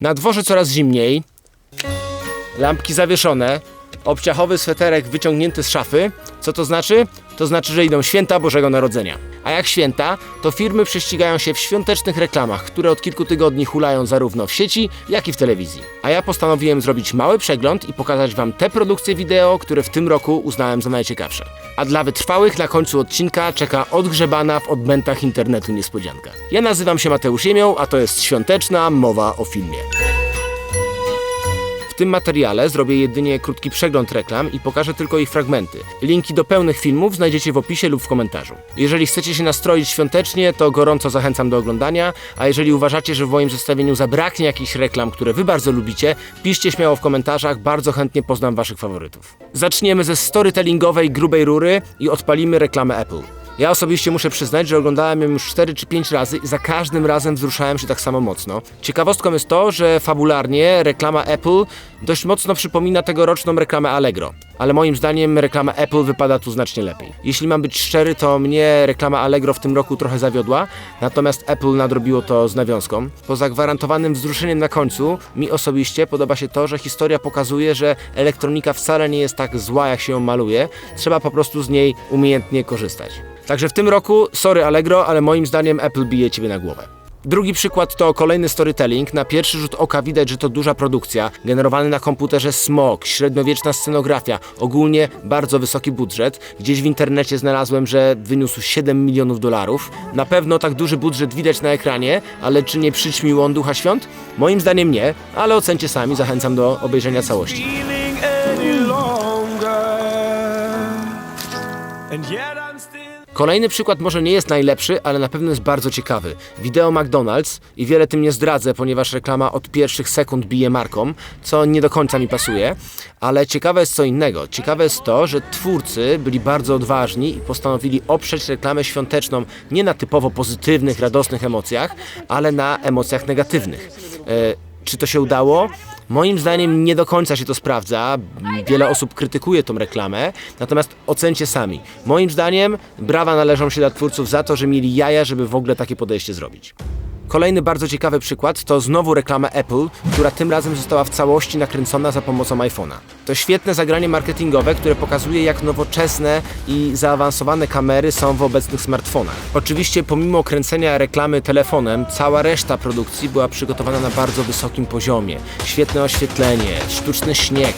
Na dworze coraz zimniej, lampki zawieszone, obciachowy sweterek wyciągnięty z szafy. Co to znaczy? To znaczy, że idą święta Bożego Narodzenia. A jak święta, to firmy prześcigają się w świątecznych reklamach, które od kilku tygodni hulają zarówno w sieci, jak i w telewizji. A ja postanowiłem zrobić mały przegląd i pokazać Wam te produkcje wideo, które w tym roku uznałem za najciekawsze. A dla wytrwałych na końcu odcinka czeka odgrzebana w odmętach internetu niespodzianka. Ja nazywam się Mateusz Jemioł, a to jest świąteczna mowa o filmie. Tym materiale zrobię jedynie krótki przegląd reklam i pokażę tylko ich fragmenty. Linki do pełnych filmów znajdziecie w opisie lub w komentarzu. Jeżeli chcecie się nastroić świątecznie, to gorąco zachęcam do oglądania, a jeżeli uważacie, że w moim zestawieniu zabraknie jakichś reklam, które wy bardzo lubicie, piszcie śmiało w komentarzach, bardzo chętnie poznam waszych faworytów. Zaczniemy ze storytellingowej grubej rury i odpalimy reklamę Apple. Ja osobiście muszę przyznać, że oglądałem ją już 4 czy 5 razy i za każdym razem wzruszałem się tak samo mocno. Ciekawostką jest to, że fabularnie reklama Apple dość mocno przypomina tegoroczną reklamę Allegro. Ale moim zdaniem reklama Apple wypada tu znacznie lepiej. Jeśli mam być szczery, to mnie reklama Allegro w tym roku trochę zawiodła, natomiast Apple nadrobiło to z nawiązką. Poza gwarantowanym wzruszeniem na końcu, mi osobiście podoba się to, że historia pokazuje, że elektronika wcale nie jest tak zła, jak się ją maluje. Trzeba po prostu z niej umiejętnie korzystać. Także w tym roku, sorry Allegro, ale moim zdaniem Apple bije ciebie na głowę. Drugi przykład to kolejny storytelling. Na pierwszy rzut oka widać, że to duża produkcja, generowany na komputerze smog, średniowieczna scenografia, ogólnie bardzo wysoki budżet. Gdzieś w internecie znalazłem, że wyniósł 7 milionów dolarów. Na pewno tak duży budżet widać na ekranie, ale czy nie przyćmił on ducha świąt? Moim zdaniem nie, ale ocencie sami, zachęcam do obejrzenia całości. Kolejny przykład może nie jest najlepszy, ale na pewno jest bardzo ciekawy. Wideo McDonald's i wiele tym nie zdradzę, ponieważ reklama od pierwszych sekund bije marką, co nie do końca mi pasuje, ale ciekawe jest co innego. Ciekawe jest to, że twórcy byli bardzo odważni i postanowili oprzeć reklamę świąteczną nie na typowo pozytywnych, radosnych emocjach, ale na emocjach negatywnych. E, czy to się udało? Moim zdaniem nie do końca się to sprawdza. Wiele osób krytykuje tą reklamę, natomiast ocencie sami. Moim zdaniem brawa należą się dla twórców za to, że mieli jaja, żeby w ogóle takie podejście zrobić. Kolejny bardzo ciekawy przykład to znowu reklama Apple, która tym razem została w całości nakręcona za pomocą iPhone'a. To świetne zagranie marketingowe, które pokazuje jak nowoczesne i zaawansowane kamery są w obecnych smartfonach. Oczywiście pomimo kręcenia reklamy telefonem, cała reszta produkcji była przygotowana na bardzo wysokim poziomie. Świetne oświetlenie, sztuczny śnieg,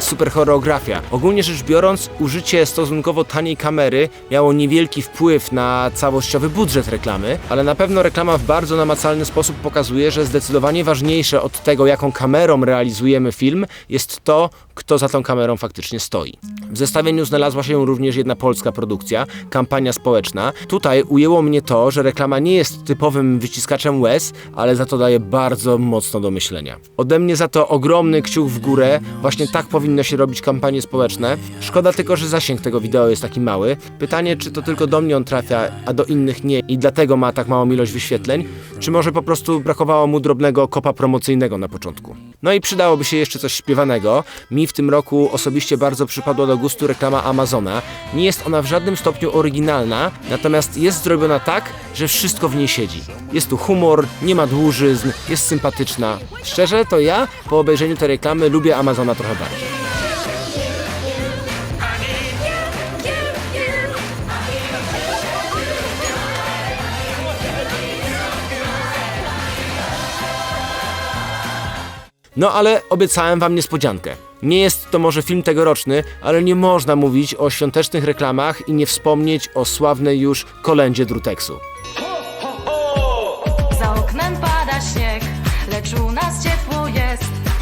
super choreografia. Ogólnie rzecz biorąc, użycie stosunkowo taniej kamery miało niewielki wpływ na całościowy budżet reklamy, ale na pewno reklama w bardzo namacalny sposób pokazuje, że zdecydowanie ważniejsze od tego, jaką kamerą realizujemy film, jest to, kto za tą kamerą faktycznie stoi. W zestawieniu znalazła się również jedna polska produkcja, kampania społeczna. Tutaj ujęło mnie to, że reklama nie jest typowym wyciskaczem łez, ale za to daje bardzo mocno do myślenia. Ode mnie za to ogromny kciuk w górę, właśnie tak powinno się robić kampanie społeczne. Szkoda tylko, że zasięg tego wideo jest taki mały. Pytanie, czy to tylko do mnie on trafia, a do innych nie i dlatego ma tak małą ilość wyświetleń, czy może po prostu brakowało mu drobnego kopa promocyjnego na początku. No i przydałoby się jeszcze coś śpiewanego. Mi w tym roku osobiście bardzo przypadła do gustu reklama Amazona. Nie jest ona w żadnym stopniu oryginalna, natomiast jest zrobiona tak, że wszystko w niej siedzi. Jest tu humor, nie ma dłużyzn, jest sympatyczna. Szczerze, to ja po obejrzeniu tej reklamy lubię Amazona trochę bardziej. No ale obiecałem wam niespodziankę. Nie jest to może film tegoroczny, ale nie można mówić o świątecznych reklamach i nie wspomnieć o sławnej już kolędzie Druteksu. Za oknem pada śnieg, lecz u nas ciepło jest.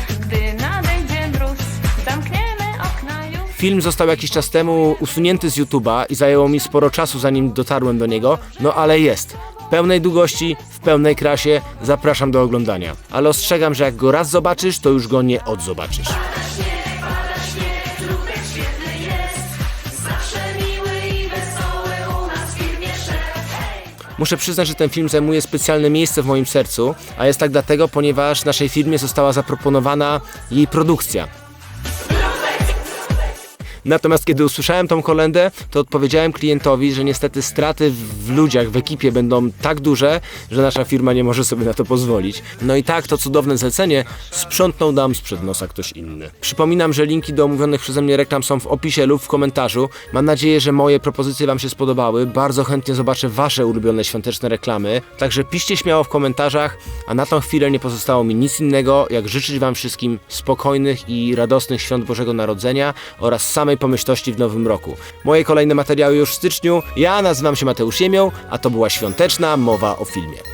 Film został jakiś czas temu usunięty z YouTube'a i zajęło mi sporo czasu zanim dotarłem do niego, no ale jest. Pełnej długości, w pełnej krasie, zapraszam do oglądania. Ale ostrzegam, że jak go raz zobaczysz, to już go nie odzobaczysz. Muszę przyznać, że ten film zajmuje specjalne miejsce w moim sercu, a jest tak dlatego, ponieważ naszej firmie została zaproponowana jej produkcja. Natomiast kiedy usłyszałem tą kolendę, to odpowiedziałem klientowi, że niestety straty w ludziach, w ekipie będą tak duże, że nasza firma nie może sobie na to pozwolić. No i tak to cudowne zlecenie sprzątnął nam sprzed nosa ktoś inny. Przypominam, że linki do omówionych przeze mnie reklam są w opisie lub w komentarzu. Mam nadzieję, że moje propozycje Wam się spodobały. Bardzo chętnie zobaczę Wasze ulubione świąteczne reklamy. Także piszcie śmiało w komentarzach, a na tą chwilę nie pozostało mi nic innego, jak życzyć Wam wszystkim spokojnych i radosnych świąt Bożego Narodzenia oraz samej pomyślności w nowym roku. Moje kolejne materiały już w styczniu. Ja nazywam się Mateusz Jemioł, a to była świąteczna mowa o filmie.